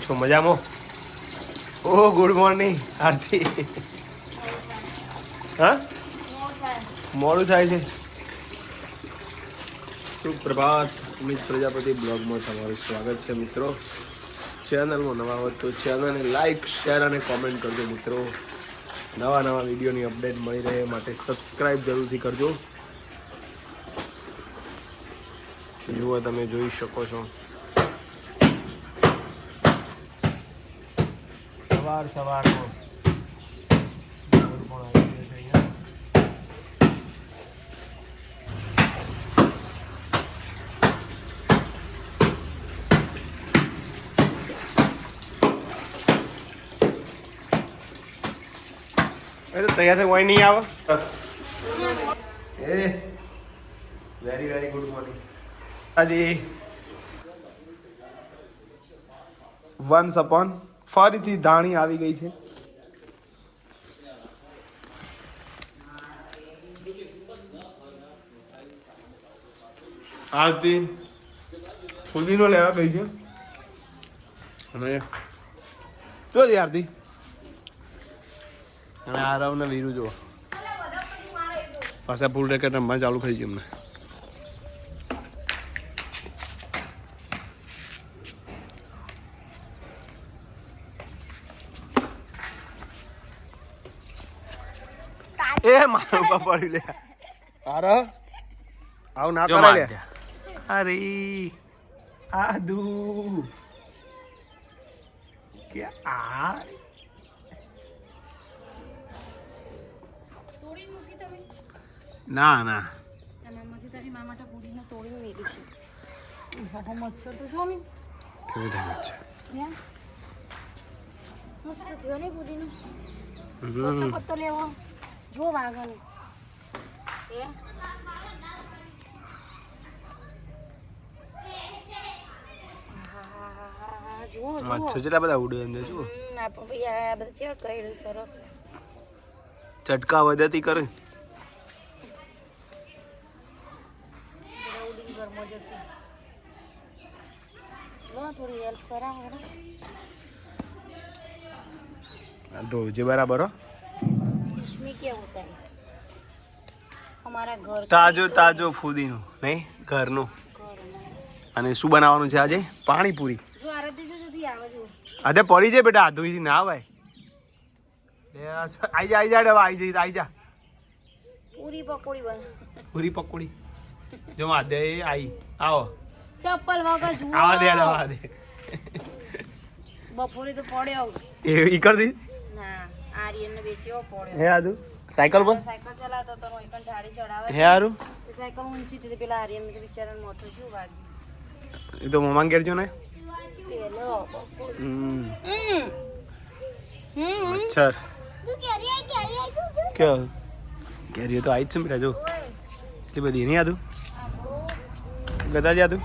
છો? મજામાં? Oh good morning Aarti. હા? મોડું થાય છે. સુપ્રભાત અમિત પ્રજાપતિ બ્લોગમાં તમારું સ્વાગત છે, મિત્રો. ચેનલમાં નવા હોય તો ચેનલને લાઈક, શેર અને કોમેન્ટ કરજો, મિત્રો. નવા નવા વિડીયોની અપડેટ મળી રહે માટે સબસ્ક્રાઈબ જરૂરથી કરજો. જુઓ, તમે જોઈ શકો છો. સવાર તો તૈયાર થઈ નહીં આવે? એ વેરી વેરી ગુડ મોર્નિંગ આજે વન્સ અપોન ફરીથી ધાણી આવી ગઈ છે. આરતી, ફુદીનો લેવા ગઈ છે. અને તો જ આરતી. અને આરવને વીરું વીરુ જો પાછા ફૂલ રેકેટ રમવા ચાલુ થઈ ગયું એમને પડ્યું લે. અરે આવ ના કરે લે. અરે આદુ કે આ? તોડી તમે? ના ના. મચ્છર તો જો ને કેવું થાય ત્યાં? મસ્ત થયો ને પુદીનો પત્તો લેવો. જો વાગો આહાહાહા, જેટલા બધા ઉડે અંદર જુઓ. આ બધા કેવા કર્યું સરસ. ચટકા વધતી કરે. થોડી હેલ્પ કરાવો ધોજે બરાબર હો. કેવું થાય? તાજો તાજો ફૂદીનો નહીં? ઘરનો. અને શું બનાવવાનું છે આજે? પાણીપુરી. અરે પડી જાય બેટા આધુરીથી ના આવે આઈ જા આઈ જા ડવા આઈ જા આઈ જા. પૂરી પકોડી બના. પૂરી પકોડી. જો માધે આઈ. આવો. ચપ્પલ વગર જુઓ. આવા દે આવા દે. બપોરે તો પડ્યો. એ ઈ કરી દી. ના આર્યન ને પડ્યો. હે આદુ. સાયકલ પર? સાયકલ ચલાવતો તો એક ઢાળી ચડાવે હે હારું? સાયકલ ઊંચી હતી પેલા આર્યન કે બિચારા મોટો શું વાગ્યું? એ તો મમાન કરજો ને? પેલો. હમ. હમ. મચ્છર. કે કેરીઓ તો આવી જ છે બેટા જો. એટલી બધી નહીં આદુ? ગદા જ આદુ?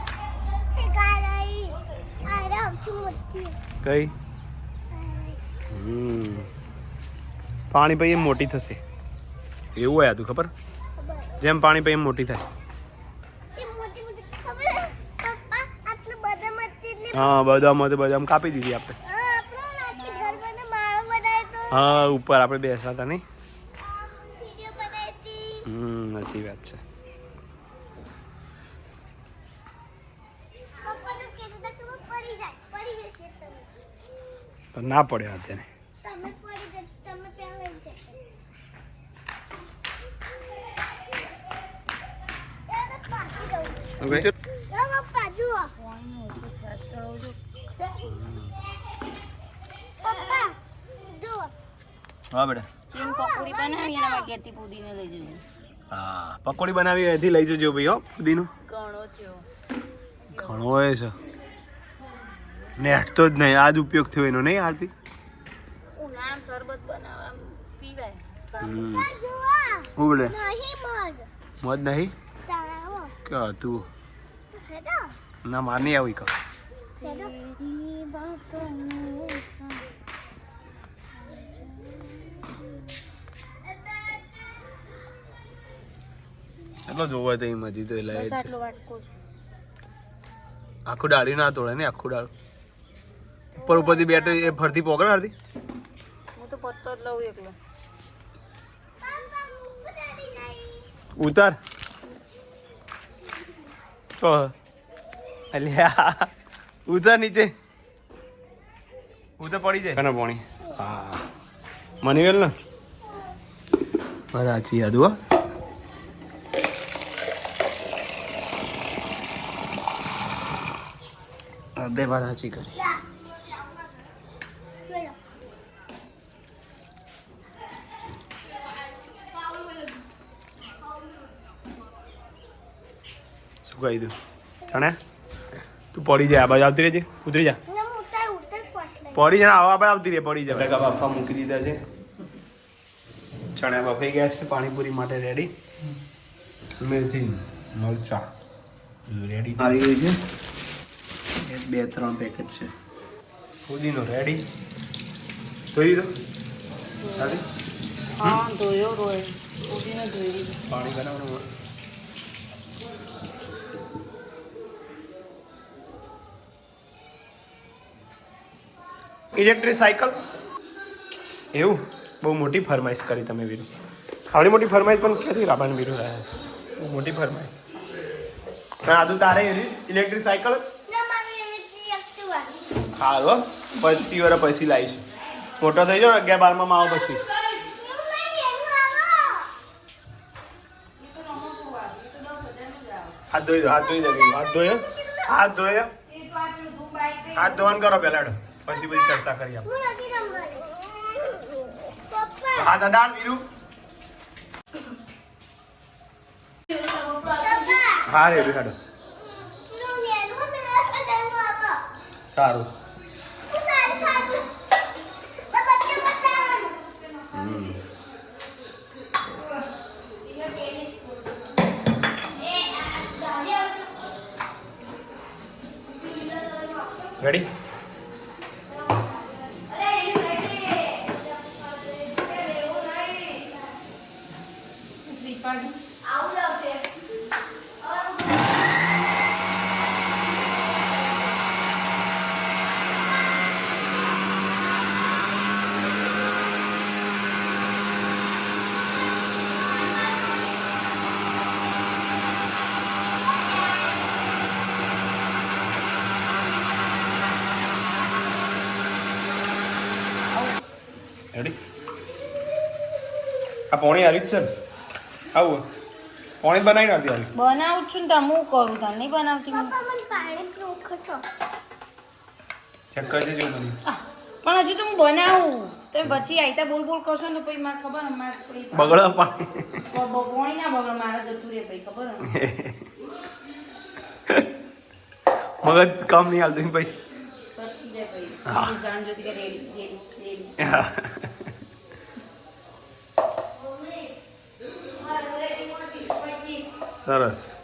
કઈ? હમ. પાણી પછી મોટી થશે. એવું હોય તું ખબર? જેમ પાણી પી એમ મોટી થાય. હા બદામ તો બદામ કાપી દીધી આપણે હા, ઉપર આપણે બેસા હતા નહીં. હમ, સાચી વાત છે. ના પડ્યો અત્યારે તમે પડી ગયા, તમે પહેલા એમ કહેતા. એ તો હવે પપ્પા હા બેટા. ચીન પકોડી બનાવી અને લઈ જજો હા પકોડી બનાવી એથી લઈ જજો ભાઈ હો પુદીનો. ઘણો ઘણો એ છે. ને હટતો જ નહીં આજ ઉપયોગ થયો એનો નહીં આરતી? ઉનાળામાં શરબત બનાવવા પીવાય. હમ. ઉબલે નહીં મધ. મધ નહીં? તારાવો કે તું? હેડો. ના માર નહીં આવી કહો હેડો. તેરી બાતોं में सा- ચાલો જોવો તો મજી તો એટલે આટલો આખું ડાળી ના તોડે ને આખું ડાળ. ઉપર ઉપરથી બેટ એ ફરતી પોકડ હારતી હું તો પત્તો જ લઉં એકલો. ઉતાર. ચો અલ્યા ઉતાર નીચે. ઉતાર પડી જાય. કના પાણી? હા. મને ગયેલ ને? બસ સાચી યાદ હો. અડધે વાત સાચી કરી. કહી દઉં. જાણે? તું પડી જાય આ બાજુ આવતી રહેજે. ઉતરી જા. પડી જાય આવા બાજુ આવતી રહે પડી જાય. બટાકા બાફા મૂકી દીધા છે. ચણા બફાઈ ગયા છે પાણીપુરી માટે રેડી મેથી મરચા. રેડી આવી ગઈ છે. બે ત્રણ પેકેટ છે. ફુદીનો રેડી ધોઈ દો રેડી હા ધોયો રોય. ઉડીને ધોઈ પાણી બનાવવાનું ઇલેક્ટ્રિક સાયકલ? એવું? બહુ મોટી ફરમાઈશ કરી તમે વીરુ. આવડી મોટી ફરમાઈશ પણ ક્યાંથી લાવવાની વીરુ રહ્યા બહુ મોટી ફરમાઈશ. હા આદુ તારે ઇલેક્ટ્રિક સાયકલ. હા હો. પચીસ વર્ષ પછી લાવીશ. મોટો થઈ જાઓ અગિયાર બારમાં માં આવો પછી. હાથ ધોઈ દો હાથ ધોઈ દો હાથ ધોયો હાથ ધોયો હાથ ધોવાનું કરો પહેલા. પછી બધી ચર્ચા કરી આપણે હા દાદા વીરુ હા રે હેડો સારું રેડી રેડી આ પોણી આવી જ છે ને? આવું પોણી બનાવી નાખી આવી બનાવું છું ને તમે હું કરું? તને નહીં બનાવતી હું? ચેક કરજે જો મને પણ હજુ તો હું બનાવું. તમે પછી આઈતા બોલ બોલ કરશો ને પછી મારે ખબર મારે બગડો પણ. પાણી. ના બગડ મારે જતું રે ભાઈ ખબર મગજ કામ નહીં હાલતું ભાઈ હા. જાણ જોતી કે રેડી રેડી. સરસ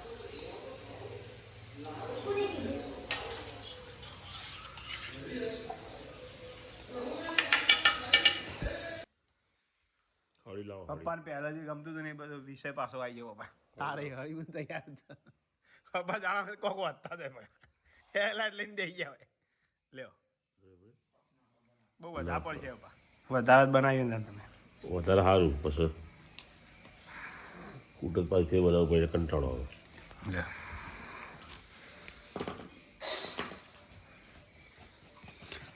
પપ્પાને પહેલાથી ગમતું હતું ને એ બધો વિષય પાછો આવી ગયો પપ્પા. તારે હળીવું તૈયાર પપ્પા જાણે કોક વધતા જાય હેલાઈટ લઈને દઈ ગયા લ્યો. બહુ વધારે પડશે પપ્પા વધારે જ બનાવી ને તમે. વધારે સારું પછી કુટર પાસે ફેર બનાવવું પડે કંટાળો આવે.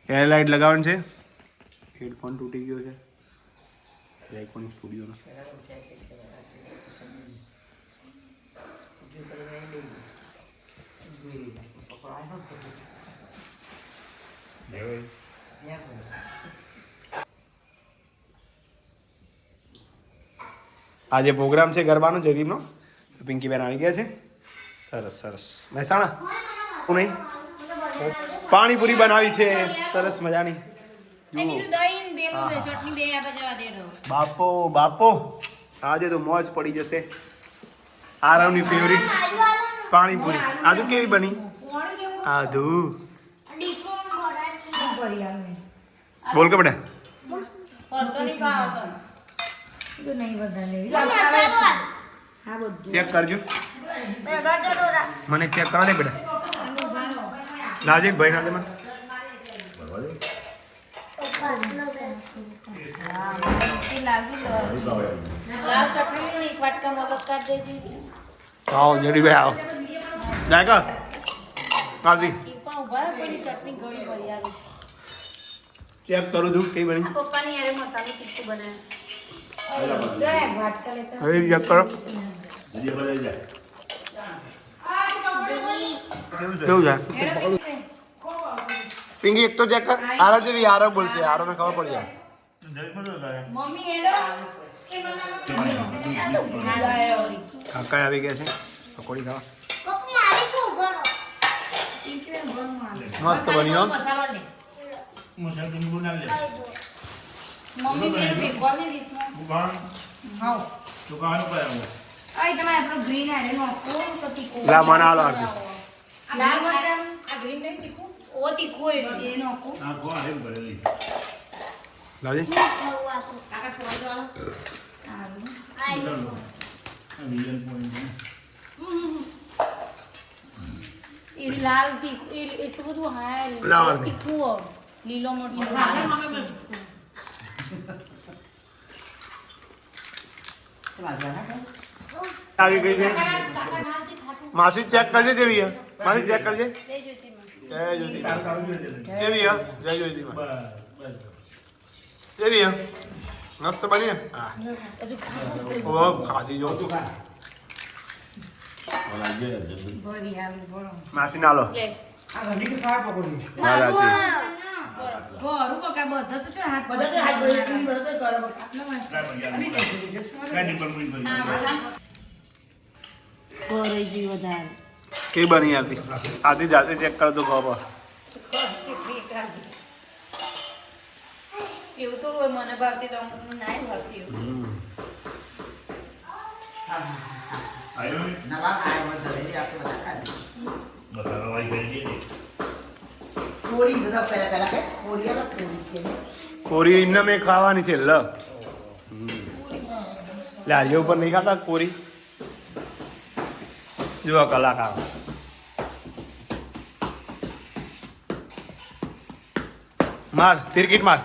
એર લાઇટ લગાવવાની છે? હેડફોન તૂટી ગયો છે. રેકોર્ડિંગ સ્ટુડિયોનો આજે પ્રોગ્રામ છે ગરબાનો જયદીપનો પિંકીબેન આવી ગયા છે. સરસ સરસ. મહેસાણા? હું નહીં? પાણીપુરી બનાવી છે. સરસ મજાની. બાપો બાપો. આજે તો મોજ પડી જશે. આરામની ફેવરિટ પાણીપુરી. આજુ કેવી બની? આદુ બોલ કે બેટા? ચેક કરજો મને ચેક કરવા દે બેટા લાવજે ભાઈ ના મને પાટલો બેસ એ લાવજી લો. લાવ ચટણી ને એક વાટકા મગજ કાઢ દેજે આવો જડી ભાઈ આવો કાઢી ચટણી ગળી પડી આવે. ચેક કરું છું કઈ બની પપ્પાની યારે મસાલો તીખું લેતા. હવે ચેક કરો. જાય કેવું છે? મેડમ એક પિંકી એક તો ચેક કર. આરા જેવી આરો બોલશે. આરો ને ખબર પડી જાય. કાકા આવી ગયા છે. પકોડી ખાવા. પપ્પા મારી કો ઊભો રહો. લે મમ્મી ઘરનું આવે. ને બની હો હાઉ લે. ભેગવાની ડીશમાં. હાઉ. અહીં તમારે આપણું green હારે નાખવું તો તીખું. લા, મને આ ગ્રીન નહીં તીકો ઓ તીખું હોય એટલે એ નાખું. લાવજે ખાવું આપું. સારું. એ લાલ તીખું એ એટલું બધું હાય તીખું. લીલો મરચું આવી ગઈ છે માસી ચેક કરજે જેવી હે માસી ચેક કરજે લઈ જોતી માં. જય જ્યોતિમાં જેવી હે જય જ્યોતિમાં જેવી હે મસ્ત બની હે હા હજુ ખાવું. ઓ ખાધી જો તું ભરી આવું, ભરો. માસી હા બધા તો છે હાથ વધારે. કઈ બની હતી આથી જાતે ચેક કર દો ખબર એવું થોડું હોય મને ભાવતી તો નાય ભાવતી એવું. મસાલા વાળી કરી કોરી બધા પહેલા પહેલા કે કોરી અલગ કોરી કોરી મેં ખાવાની છે, લ. લારીઓ ઉપર નહીં ખાતા કોરી. જો કલાકાર માર, તિરકીટ માર.